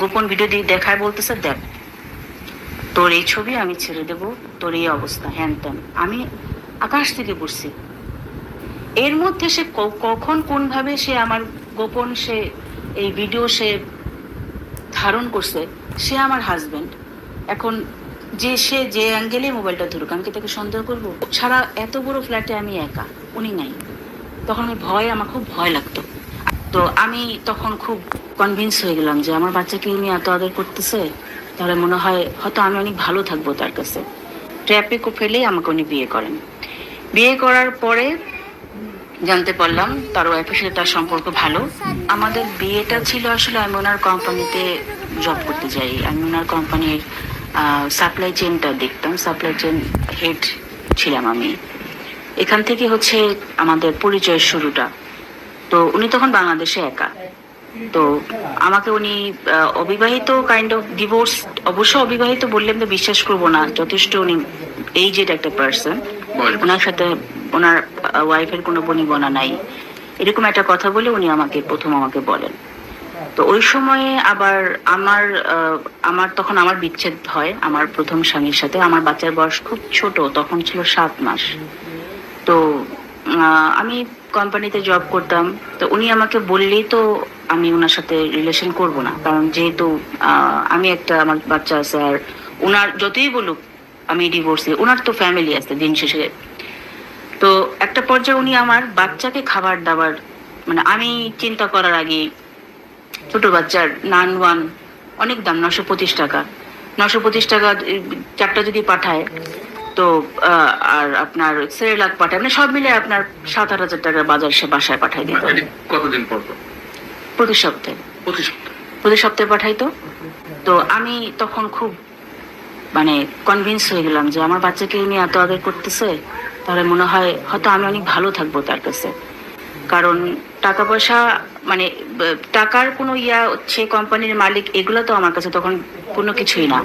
গোপন ভিডিও দিয়ে দেখায় বলতেছে, দেখ, তোর এই ছবি আমি ছেড়ে দেব, তোর এই অবস্থা হ্যান ত্যান আমি আকাশ থেকে পড়ছি। এর মধ্যে সে কখন কোনভাবে সে আমার গোপন সে এই ভিডিও সে ধারণ করছে, সে আমার হাজব্যান্ড এখন যে সে যে অ্যাঙ্গেলে মোবাইলটা ধরুক, আমি কি তাকে সন্দেহ করব? সারা এত বড় ফ্ল্যাটে আমি একা, উনি নাই। তখন আমি ভয়, আমার খুব ভয় লাগতো। তো আমি তখন খুব কনভিন্স হয়ে গেলাম যে আমার বাচ্চাকে উনি এত আদর করতেছে, তাহলে মনে হয় হয়তো আমি অনেক ভালো থাকব তার কাছে। ট্র্যাপে ফেলেই আমাকে উনি বিয়ে করেন। বিয়ে করার পরে জানতে পারলাম তার ওয়াইফের সাথে তার সম্পর্ক ভালো। আমাদের বিয়েটা ছিল আসলে আমি ওনার কোম্পানিতে জব করতে যাই। আমি ওনার কোম্পানির সাপ্লাই চেনটা দেখতাম। সাপ্লাই চেন হেড ছিলাম আমি। এখান থেকে হচ্ছে আমাদের পরিচয়ের শুরুটা। তো উনি তখন বাংলাদেশে একা। তো আমাকে উনি অবিবাহিত কাইন্ড অফ ডিভোর্স অবশ্য অবিবাহিত বললে আমি তো বিশ্বাস করব না যথেষ্ট উনি এইজেড একটা পার্সন। ওনার সাথে ওনার ওয়াইফের কোনো বনিবনা নাই। এরকম একটা কথা বলে উনি আমাকে প্রথম আমাকে বলেন। তো ওই সময়ে আবার আমার আমার তখন আমার বিচ্ছেদ হয় আমার প্রথম স্বামীর সাথে। আমার বাচ্চার বয়স খুব ছোট তখন ছিল সাত মাস। তো আমি কোম্পানিতে জব করতাম, তো উনি আমাকে বললেই তো আমি ওনার সাথে রিলেশন করব না। কারণ যেহেতু আমি একটা আমার বাচ্চা আছে আর ওনার যতই বলুক, আমি ডিভোর্সি ওনার তো ফ্যামিলি আছে দিন শেষে। তো একটা পর্যায়ে উনি আমার বাচ্চাকে খাবার দাবার মানে আমি চিন্তা করার আগে ছোট বাচ্চার নান ওয়ান, অনেক দাম নশো পঁচিশ টাকা। নশো পঁচিশ টাকা চারটা যদি পাঠায় তো আর আপনার সেরেলাক পাঠায়। মানে সব মিলে আপনার সাত আট হাজার টাকা বাজার সে বাসায় পাঠায় দিত। কতদিন পর পর? প্রতি সপ্তাহে। প্রতি সপ্তাহে। প্রতি সপ্তাহে পাঠাইতো তো। আমি তখন খুব মানে কনভিন্স হয়ে গেলাম যে আমার বাচ্চাকে নিয়ে এত আদর করতেছে তাহলে মনে হয় হয়তো আমি অনেক ভালো থাকব তার কাছে। কারণ টাকা পয়সা মানে টাকার কোনো ইয়া হচ্ছে কোম্পানির মালিক এগুলো তো আমার কাছে তখন কোনো কিছুই না।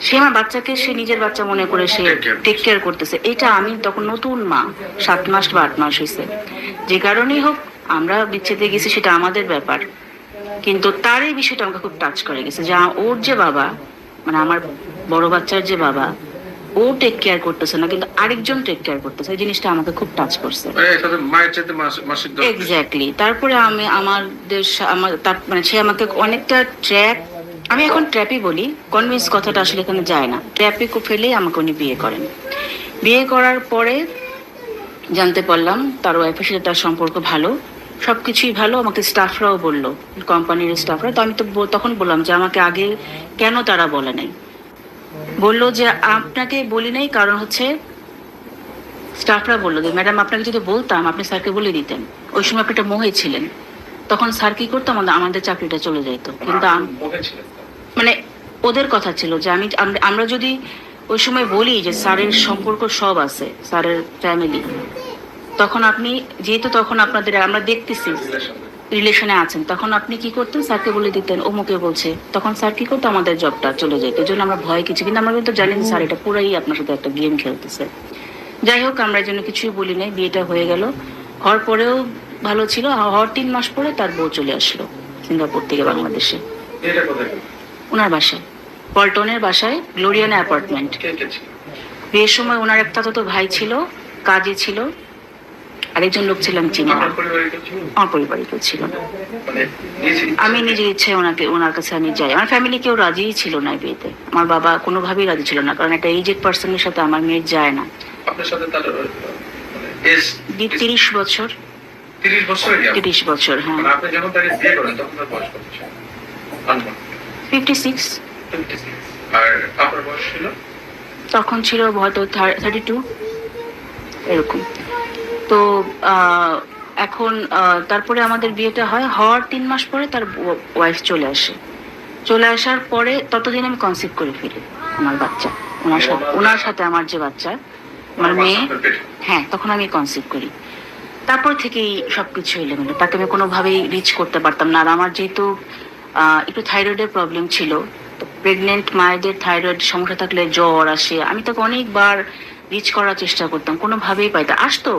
সে আমার বাচ্চাকে সে নিজের বাচ্চা মনে করে সে টেক কেয়ার করতেছে। এটা আমি তখন নতুন মা সাত মাস বা আট মাস হয়েছে যে কারণেই হোক আমরা বিচ্ছেদে গেছি সেটা আমাদের ব্যাপার। কিন্তু তার এই বিষয়টা আমাকে খুব টাচ করে গেছে যে ওর যে বাবা মানে আমার বড় বাচ্চার যে বাবা ও টেক কেয়ার করতেছে না কিন্তু আরেকজন টেক কেয়ার করতেছে। এই জিনিসটা আমাকে খুব টাচ করছে। বেশি। এক্স্যাক্টলি তারপরে আমি আমাদের আমার তার মানে সে আমাকে অনেকটা ট্র্যাপ আমি এখন ট্র্যাপই বলি কনভিন্স কথাটা আসলে এখানে যায় না। ট্র্যাপে ফেলেই আমাকে উনি বিয়ে করেন। বিয়ে করার পরে জানতে পারলাম তার ওয়াইফের সাথে তার সম্পর্ক ভালো সব কিছুই ভালো। আমাকে স্টাফরাও বলল কোম্পানির স্টাফরা তো আমি তো তখন বললাম যে আমাকে আগে কেন তারা বলে নাই? বলল যে আপনাকে বলি নাই, কারণ হচ্ছে স্টাফরা বলল যে, ম্যাডাম, আপনাকে যদি বলতাম, আপনি স্যারকে বলে দিতেন। ওই সময় আপনি একটা মোহে ছিলেন। তখন স্যার কি করতো? আমাদের আমাদের চাকরিটা চলে যেত কিন্তু মুখে। মানে ওদের কথা ছিল যে আমি আমরা যদি ওই সময় বলি যে স্যারের সম্পর্ক সব আছে, স্যারের ফ্যামিলি তখন আপনি যেহেতু তখন আপনাদের আমরা দেখতেছি রিলেশনে আছেন, তখন আপনি কি করতেন? স্যারকে বলে দিতেন ও অমুকে বলছে। তখন স্যার কি করতো? আমাদের জবটা চলে যেত এই জন্য আমরা ভয় কিছু কিন্তু আমরা কিন্তু জানি স্যার এটা পুরাই আপনার সাথে একটা গেম খেলতেছে। যাই হোক, আমরা জন্য কিছুই বলি নাই। বিয়েটা হয়ে গেল। হওয়ার পরেও ভালো ছিল হওয়ার তিন মাস পরে তার বউ চলে আসলো সিঙ্গাপুর থেকে বাংলাদেশে? ওনার বাসায়। পল্টনের বাসায় গ্লোরিয়ানা অ্যাপার্টমেন্ট? বিয়ের সময় ওনার একটা তো ভাই ছিল কাজে ছিল আরেকজন লোক ছিলাম চিনি? আমার পরিবারে কেউ ছিল। না মানে আমি নিজের ইচ্ছায় ওনাকে ওনার কাছে আমি যাই। আমার ফ্যামিলি কেউ রাজিই ছিল না বিয়েতে। আমার বাবা কোনোভাবেই রাজি ছিল না কারণ একটা এইজেড পার্সনের সাথে আমার মেয়ের যায় না। মানে তিরিশ বছর। তিরিশ বছরের তিরিশ বছর হ্যাঁ। মানে আপনি যখন তাকে বিয়ে করেন তখন তার বয়স কত ছিল? আনুমান। ফিফটি সিক্স আর আপনার বয়স ছিল? তখন ছিল হয়তো থার্টি টু এরকম। তো এখন তারপরে আমাদের বিয়েটা হয় হওয়ার তিন মাস পরে তার ওয়াইফ চলে আসে। চলে আসার পরে ততদিন আমি কনসিভ করে ফিরি আমার বাচ্চা। ওনার সাথে ওনার সাথে আমার যে বাচ্চা আমার মেয়ে হ্যাঁ তখন আমি কনসিভ করি। তারপর থেকেই সবকিছু এলোমেলো। তাকে আমি কোনোভাবেই রিচ করতে পারতাম না। আর আমার যেহেতু একটু থাইরয়েডের প্রবলেম ছিল, তো প্রেগনেন্ট মায়েদের থাইরয়েড সমস্যা থাকলে জ্বর আসে। আমি তাকে অনেকবার রিচ করার চেষ্টা করতাম, কোনোভাবেই পাইতাম আসতো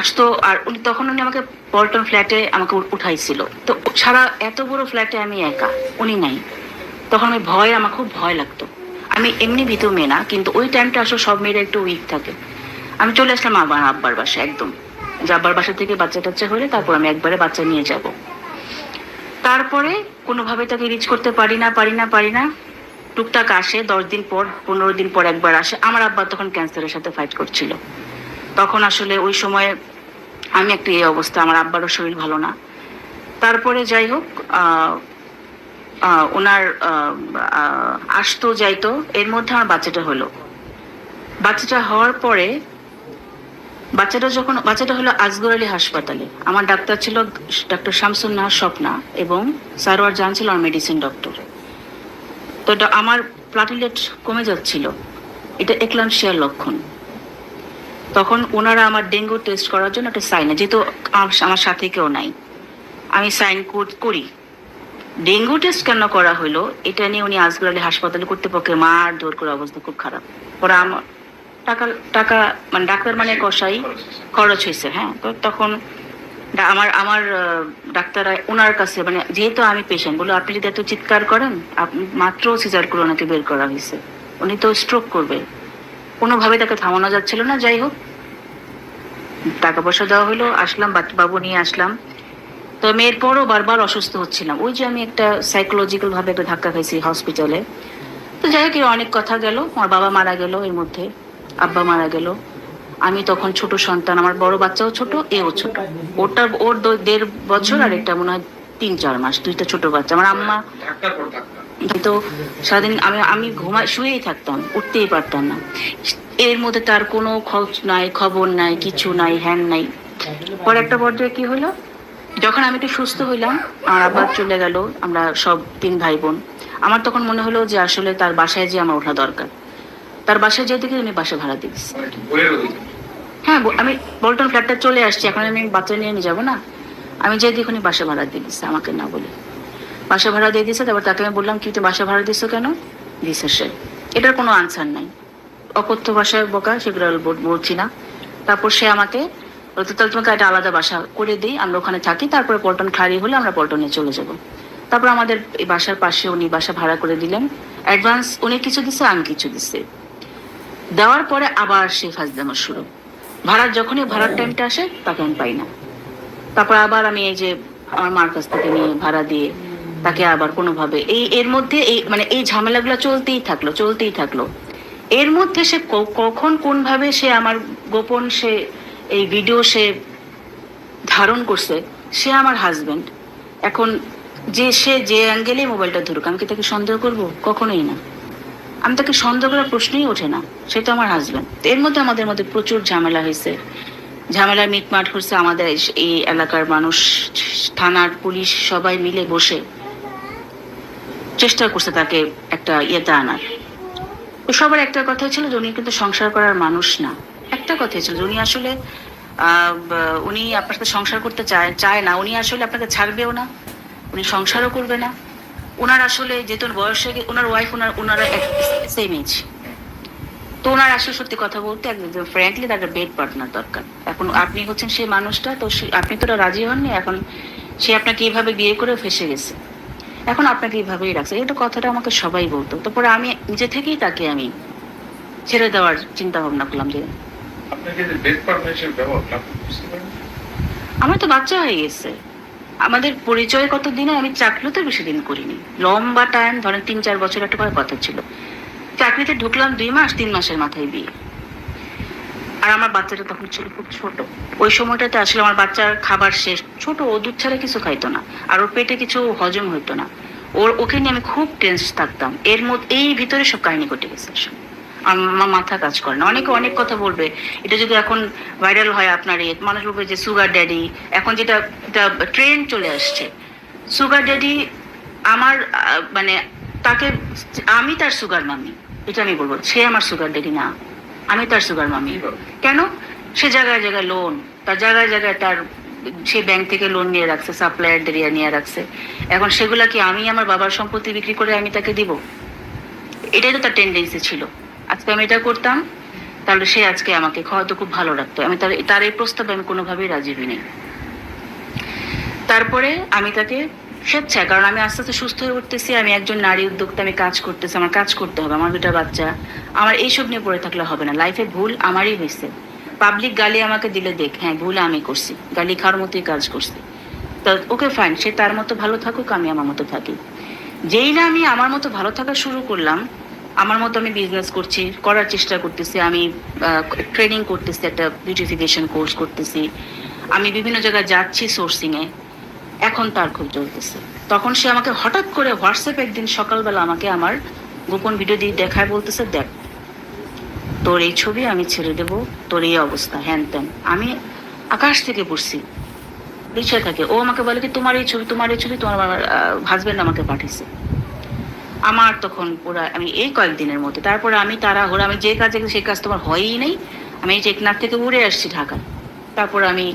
আসতো, আর উনি তখন উনি আমাকে পল্টন ফ্ল্যাটে আমাকে উঠাইছিল। তো সারা এত বড় ফ্ল্যাটে আমি একা, উনি নাই। তখন আমি ভয়, আমার খুব ভয় লাগতো। আমি এমনি ভীত মেয়ে না, কিন্তু ওই টাইমটা আসলে সব মেয়েরা একটু উইক থাকে। আমি চলে আসলাম আবার আব্বার বাসায়, একদম। যে আব্বার বাসা থেকে বাচ্চা টাচ্চা হলে তারপর আমি একবারে বাচ্চা নিয়ে যাব। তারপরে কোনোভাবে তাকে রিচ করতে পারি না পারি না পারি না। টুকটাক আসে, দশ দিন পর, পনেরো দিন পর একবার আসে। আমার আব্বা তখন ক্যান্সারের সাথে ফাইট করছিল। তখন আসলে ওই সময়ে আমি একটা এই অবস্থা, আমার আব্বারও শরীর ভালো না। তারপরে যাই হোক ওনার আসতো, যাইতো। এর মধ্যে আমার বাচ্চাটা হলো। বাচ্চাটা হওয়ার পরে বাচ্চাটা যখন বাচ্চাটা হলো আজগর আলী হাসপাতালে। আমার ডাক্তার ছিল ডাক্তার শামসুন স্বপ্না এবং সারোয়ার জান ছিল আমার মেডিসিন ডক্টর তো আমার প্লাটিলেট কমে যাচ্ছিল। এটা একলামশিয়ার লক্ষণ। তখন ওনারা আমার ডেঙ্গু টেস্ট করার জন্য একটা সাইন যেহেতু আমার- আমার সাথে কেউ নাই। আমি সাইন করি ডেঙ্গু টেস্ট কেন করা হলো? এটা নিয়ে উনি আজগর আলী হাসপাতালে কর্তৃপক্ষের মার দৌড় করে অবস্থা খুব খারাপ। ওরা আমার টাকা টাকা মানে ডাক্তার মানে কষাই, খরচ হয়েছে হ্যাঁ? তো তখন আমার আমার ডাক্তার ওনার কাছে মানে যেহেতু আমি পেশেন্ট বলে আপনি যদি এত চিৎকার করেন মাত্র সিজার করে ওনাকে বের করা হয়েছে। উনি তো স্ট্রোক করবে। কোনোভাবে তাকে থামানো যাচ্ছিল না, যাই হোক। টাকা পয়সা দেওয়া হলো আসলাম বাবু নিয়ে আসলাম। তো আমি এরপরও বারবার অসুস্থ হচ্ছিলাম। ওই যে আমি একটা সাইকোলজিক্যাল ভাবে একটা ধাক্কা খাইছি হসপিটালে তো যাই হোক অনেক কথা গেল। আমার বাবা মারা গেল এর মধ্যে। আব্বা মারা গেল। আমি তখন ছোট সন্তান, আমার বড় বাচ্চাও ছোট, এও ছোট। ওটা ওর দেড় বছর আর একটা মনে হয় তিন, চার মাস, দুইটা ছোট বাচ্চা। আমার আম্মা তো সারাদিন আমি আমি ঘুমাই, শুয়েই থাকতাম, উঠতেই পারতাম না। এর মধ্যে তার কোনো খোঁজ নাই, খবর নাই, কিছু নাই, হ্যান নাই। পরে একটা পর্যায়ে কি হলো? যখন আমি একটু সুস্থ হইলাম, আমার আবার চলে গেল, আমরা সব তিন ভাই বোন। আমার তখন মনে হলো যে আসলে তার বাসায় যে আমার ওঠা দরকার। তার বাসায় যেয়ে দেখি আমি বাসা ভাড়া দিচ্ছি মানে হ্যাঁ আমি বল্টন ফ্ল্যাটটা চলে আসছি এখন আমি বাচ্চা নিয়ে যাব না। আমি যেয়ে দেখুন বাসা ভাড়া দিয়ে দিচ্ছে আমাকে না বলে। বাসা ভাড়া দিয়ে দিচ্ছে তারপর তাকে আমি বললাম কি তুই বাসা ভাড়া দিচ্ছ কেন? দিছে সে। এটার কোনো আনসার নাই। অকথ্য ভাষায় বোকা সেগুলো বলছি না। তারপর সে আমাকে বলতো, তাহলে তোমাকে একটা আলাদা বাসা করে দিই আমরা ওখানে থাকি তারপরে পল্টন খালি হলে আমরা পল্টনে চলে যাব। তারপর আমাদের এই বাসার পাশে উনি বাসা ভাড়া করে দিলেন। অ্যাডভান্স উনি কিছু দিছে আমি কিছু দিচ্ছে দেওয়ার পরে আবার সে ফাজদামা শুরু। ভাড়ার যখনই ভাড়ার টাইমটা আসে তাকে আমি পাই না। তারপর আবার আমি এই যে আমার মার কাছ থেকে নিয়ে ভাড়া দিয়ে তাকে আবার কোনোভাবে এই এর মধ্যে এই মানে এই ঝামেলাগুলো চলতেই থাকল চলতেই থাকল। এর মধ্যে সে কখন কোনভাবে সে আমার গোপন সে এই ভিডিও সে ধারণ করছে সে আমার হাজবেন্ড এখন যে সে যে অ্যাঙ্গেলে মোবাইলটা ধরুক আমি কি তাকে সন্দেহ করব? কখনোই না। আমি তাকে সন্দেহ করার প্রশ্নই ওঠে না। সে তো আমার হাজবেন্ড এর মধ্যে আমাদের মধ্যে প্রচুর ঝামেলা হয়েছে। ঝামেলা মিটমাট হচ্ছে আমাদের এই- এলাকার মানুষ, থানার পুলিশ সবাই মিলে বসে চেষ্টা করছে তাকে একটা ইয়েতে আনার। তো সবার একটা কথা ছিল, যে উনি কিন্তু সংসার করার মানুষ না। একটা কথা ছিল উনি আসলে উনি আপনার সাথে সংসার করতে চায় চায় না। উনি আসলে আপনাকে ছাড়বেও না। উনি সংসারও করবে না। ওনার আসলে যেহেতু বয়স ওনার ওয়াইফ ওনার ওনারা সেম এজ তো ওনার আসলে সত্যি কথা বলতে একদম ফ্র্যাঙ্কলি তার বেড পার্টনার দরকার। এখন আপনি হচ্ছেন সেই মানুষটা তো আপনি তো রাজি হননি এখন সে আপনাকে এইভাবে বিয়ে করে ফেসে গেছে। এখন আপনাকে এইভাবেই রাখছে। এটা কথাটা আমাকে সবাই বলতো। তারপরে আমি নিজে থেকেই তাকে আমি ছেড়ে দেওয়ার চিন্তা ভাবনা করলাম যে আমার তো বাচ্চা হয়ে গেছে। আমাদের পরিচয় কত দিনে আমি চাকরিও তো বেশি দিন করিনি। লম্বা টাইম ধরেন তিন চার বছর একটা করে কথা ছিল। চাকরিতে ঢুকলাম দুই মাস, তিন মাসের মাথায় বিয়ে। আর আমার বাচ্চাটা তখন ছিল খুব ছোট। ওই সময়টাতে আসলে আমার বাচ্চার খাবার শেষ। ছোট, ও দুধ ছাড়া কিছু খাইতো না। আর ওর পেটে কিছু হজম হইতো না। ওর, ওকে নিয়ে আমি খুব টেন্স থাকতাম। এর মধ্যে, এই ভিতরে সব কাহিনী ঘটে গেছে আসলে। আমার মাথা কাজ করে না। অনেকে অনেক কথা বলবে। এটা যদি এখন ভাইরাল হয় আপনার ইয়ে মানুষ বলবে যে সুগার ড্যাডি এখন যেটা ট্রেন্ড চলে আসছে। সুগার ড্যাডি আমার মানে তাকে, আমি তার সুগার মামি এটা আমি বলব, সে আমার সুগার ড্যাডি না। আমি তার সুগার মামি কেন? সে জায়গায় জায়গায় লোন তার জায়গায় জায়গায় তার, সে ব্যাংক থেকে লোন নিয়ে রাখছে সাপ্লায়ার দিয়ে নিয়ে রাখছে। এখন সেগুলা কি আমি আমার বাবার সম্পত্তি বিক্রি করে আমি তাকে দিব? এটাই তো তার টেন্ডেন্সি ছিল। আজকে আমি এটা করতাম, তাহলে সে আজকে আমাকে হয়তো খুব ভালো রাখতো আমি তার তার এই প্রস্তাবে আমি কোনোভাবেই রাজি হই নাই তারপরে আমি তাকে স্বেচ্ছায়, কারণ আমি আস্তে আস্তে সুস্থ হয়ে উঠতেছি, আমি একজন নারী উদ্যোক্তা, আমি কাজ করতেছি, আমার কাজ করতে হবে, আমার দুটা বাচ্চা। আমার এইসব নিয়ে পড়ে থাকলে হবে না। লাইফে ভুল আমারই হয়েছে পাবলিক গালি আমাকে দিলে দেখ হ্যাঁ ভুল আমি করছি। গালি খাওয়ার মতোই কাজ করছি। তো ওকে ফাইন সে তার মতো ভালো থাকুক, আমি আমার মতো থাকি। যেই না আমি আমার মতো ভালো থাকা শুরু করলাম আমার মতো আমি বিজনেস করছি, করার চেষ্টা করতেছি, আমি ট্রেনিং করতেছি, একটা বিউটিফিকেশন কোর্স করতেছি। আমি বিভিন্ন জায়গায় যাচ্ছি সোর্সিংয়ে এখন তার খুব চলতেছে। তখন সে আমাকে হঠাৎ করে হোয়াটসঅ্যাপ একদিন সকালবেলা আমাকে আমার গোপন ভিডিও দিয়ে দেখায়, বলতেছে, দেখ, তোর এই ছবি আমি ছেড়ে দেব, তোর এই অবস্থা, হ্যান ত্যান। আমি আকাশ থেকে পড়ছি রিক্সায় থাকে। ও আমাকে বলে কি, তোমার এই ছবি, তোমার এই ছবি, তোমার হাজবেন্ড আমাকে পাঠিয়েছে। আমার তখন পুরা আমি এই কয়েকদিনের মধ্যে, তারপরে আমি তারা ওরা আমি যে কাজে সেই কাজ তোমার হয়ই নেই। আমি এই টেকনাফ থেকে উড়ে আসছি ঢাকায়। তারপর আমি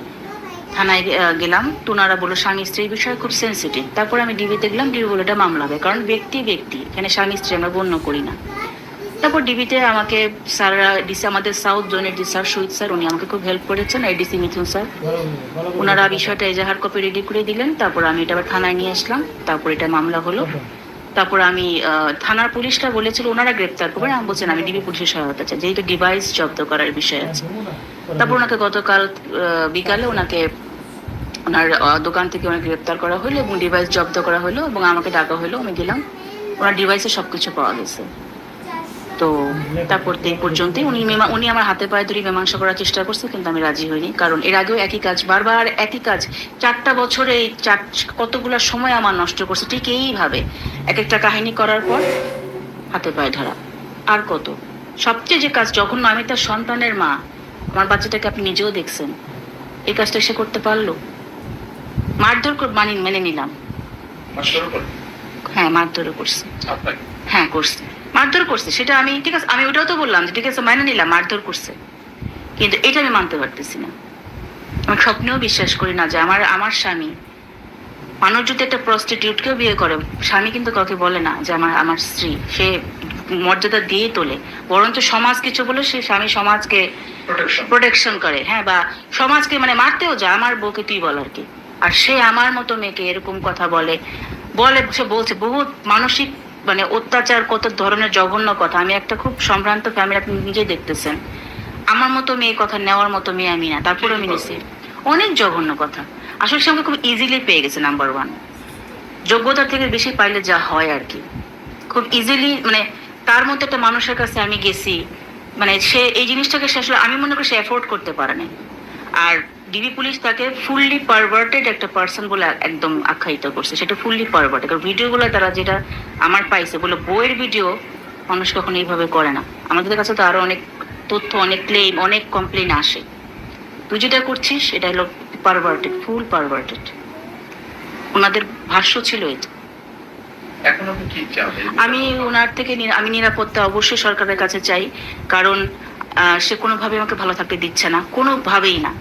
থানায় গেলাম। তোনারা বলল, স্বামী স্ত্রীর বিষয়ে খুব সেন্সিটিভ তারপর আমি ডিবিতে গেলাম ডিবি বলে এটা মামলা হবে, কারণ ব্যক্তি ব্যক্তি, এখানে স্বামী স্ত্রী আমরা গণ্য করি না। তারপর ডিবিতে আমাকে স্যাররা ডিসি আমাদের সাউথ জোনের ডি স্যার শহীদ স্যার উনি আমাকে খুব হেল্প করেছেন এডিসি মিথুন স্যার ওনারা বিষয়টা এজাহার কপি রেডি করে দিলেন, তারপর আমি এটা আবার থানায় নিয়ে আসলাম, তারপর এটা মামলা হলো। তারপর আমি থানার পুলিশটা বলেছিল, ওনারা গ্রেপ্তার করবেন। আমি বলছেন আমি ডিবি পুলিশের সহায়তা চাই। যেহেতু ডিভাইস জব্দ করার বিষয় আছে। তারপর ওনাকে গতকাল বিকালে ওনাকে ওনার দোকান থেকে ওনাকে গ্রেপ্তার করা হলো এবং ডিভাইস জব্দ করা হলো এবং আমাকে ডাকা হলো। আমি গেলাম। ওনার ডিভাইসে সবকিছু পাওয়া গেছে। তো তারপর তো এই পর্যন্তই। উনি উনি আমার হাতে পায়ে ধরে মীমাংসা করার চেষ্টা করছে কিন্তু আমি রাজি হইনি। কারণ এর আগেও একই কাজ বারবার একই কাজ। চারটা বছরে এই চার কতগুলা সময় আমার নষ্ট করছে ঠিক এইভাবে। এক একটা কাহিনী করার পর হাতে পায়ে ধরা। আর কত? সবচেয়ে যে কাজ যখন আমি তার সন্তানের মা আমার বাচ্চাটাকে আপনি নিজেও দেখছেন এই কাজটা সে করতে পারল? মারধর কর- মানি মেনে নিলাম। হ্যাঁ মারধরও করছে। হ্যাঁ করছে। মারধর করছে সেটা আমি ঠিক আছে আমি ওটাও তো বললাম যে ঠিক আছে মাইনে নিলাম মারধর করছে। কিন্তু এটা আমি মানতে পারতেছি না। আমি স্বপ্নেও বিশ্বাস করি না যে আমার আমার স্বামী মানুষ যদি একটা প্রস্টিটিউটকেও বিয়ে করে স্বামী কিন্তু কাউকে বলে না যে আমার আমার স্ত্রী। সে মর্যাদা দিয়ে তোলে। বরঞ্চ সমাজ কিছু বলে সে স্বামী সমাজকে প্রোটেকশন করে। হ্যাঁ বা সমাজকে মানে মারতেও যায় আমার বউকে তুই বল আর কি। আর সে আমার মতো মেয়েকে এরকম কথা বলে বলে সে বলছে বহুত মানসিক মানে অত্যাচার, কত ধরনের জঘন্য কথা। আমি একটা খুব সম্ভ্রান্ত ফ্যামিলি আপনি নিজেই দেখতেছেন। আমার মতো মেয়ে কথা, নেওয়ার মতো মেয়ে আমি না। তারপরে আমি নিছি। অনেক জঘন্য কথা। আসলে সে আমাকে খুব ইজিলি পেয়ে গেছে নাম্বার ওয়ান যোগ্যতার থেকে বেশি পাইলে যা হয় আর কি। খুব ইজিলি মানে তার মতো একটা মানুষের কাছে আমি গেছি। মানে সে, এই জিনিসটাকে সে আসলে, আমি মনে করি সে অ্যাফোর্ড করতে পারে না আর ডিবি পুলিশ তাকে ফুললি পারভার্টেড একটা পার্সন বলে একদম আখ্যায়িত করছে। সেটা ফুললি পারভার্টেড কারণ ভিডিওগুলো তারা যেটা আমার পাইছে বলে বইয়ের ভিডিও মানুষ কখনো এইভাবে করে না। আমাদের কাছে তো আরও অনেক তথ্য অনেক ক্লেম অনেক কমপ্লেন আসে। তুই যেটা করছিস এটা হলো পারভার্টেড ফুল পারভার্টেড ওনাদের ভাষ্য ছিল এটা। এখন কি আমি ওনার থেকে আমি নিরাপত্তা অবশ্যই সরকারের কাছে চাই। কারণ সে কোনোভাবে আমাকে ভালো থাকতে দিচ্ছে না। কোনোভাবেই না।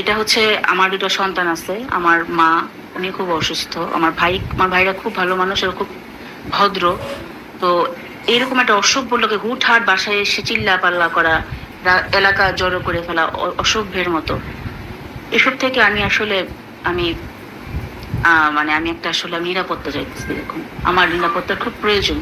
এটা হচ্ছে আমার দুটো সন্তান আছে, আমার মা, উনি খুব অসুস্থ, আমার ভাই, আমার ভাইরা খুব ভালো মানুষ আর খুব ভদ্র। তো এরকম একটা অসভ্য লোকে হুটহাট বাসায় এসে চিল্লা পাল্লা করা এলাকা জড়ো করে ফেলা অসভ্যের মতো। এসব থেকে আমি আসলে, আমি মানে আমি একটা আসলে আমি নিরাপত্তা চাইতেছি দেখুন আমার নিরাপত্তার খুব প্রয়োজন।